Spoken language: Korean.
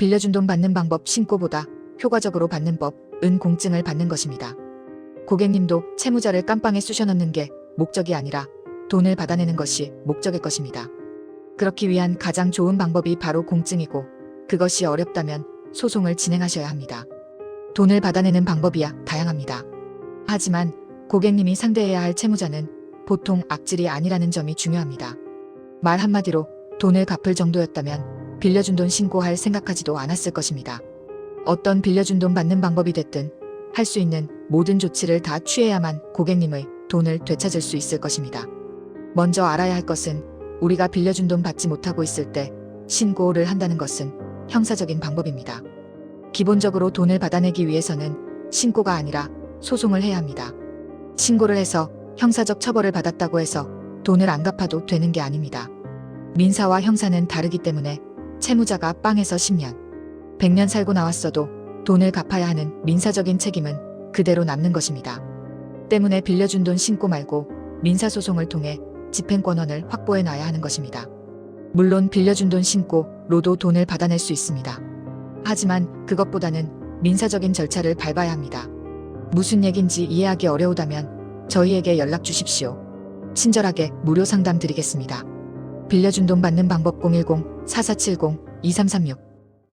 빌려준 돈 받는 방법 신고보다 효과적으로 받는 법, 은 공증을 받는 것입니다. 고객님도 채무자를 깜빵에 쑤셔넣는 게 목적이 아니라 돈을 받아내는 것이 목적일 것입니다. 그렇기 위한 가장 좋은 방법이 바로 공증이고 그것이 어렵다면 소송을 진행하셔야 합니다. 돈을 받아내는 방법이야 다양합니다. 하지만 고객님이 상대해야 할 채무자는 보통 악질이 아니라는 점이 중요합니다. 말 한마디로 돈을 갚을 정도였다면 빌려준 돈 신고할 생각하지도 않았을 것입니다. 어떤 빌려준 돈 받는 방법이 됐든 할 수 있는 모든 조치를 다 취해야만 고객님의 돈을 되찾을 수 있을 것입니다. 먼저 알아야 할 것은 우리가 빌려준 돈 받지 못하고 있을 때 신고를 한다는 것은 형사적인 방법입니다. 기본적으로 돈을 받아내기 위해서는 신고가 아니라 소송을 해야 합니다. 신고를 해서 형사적 처벌을 받았다고 해서 돈을 안 갚아도 되는 게 아닙니다. 민사와 형사는 다르기 때문에 채무자가 빵에서 10년, 100년 살고 나왔어도 돈을 갚아야 하는 민사적인 책임은 그대로 남는 것입니다. 때문에 빌려준 돈 신고 말고 민사소송을 통해 집행권원을 확보해 놔야 하는 것입니다. 물론 빌려준 돈 신고 로도 돈을 받아낼 수 있습니다. 하지만 그것보다는 민사적인 절차를 밟아야 합니다. 무슨 얘긴지 이해하기 어려우다면 저희에게 연락 주십시오. 친절하게 무료 상담 드리겠습니다. 빌려준 돈 받는 방법 010-4470-2336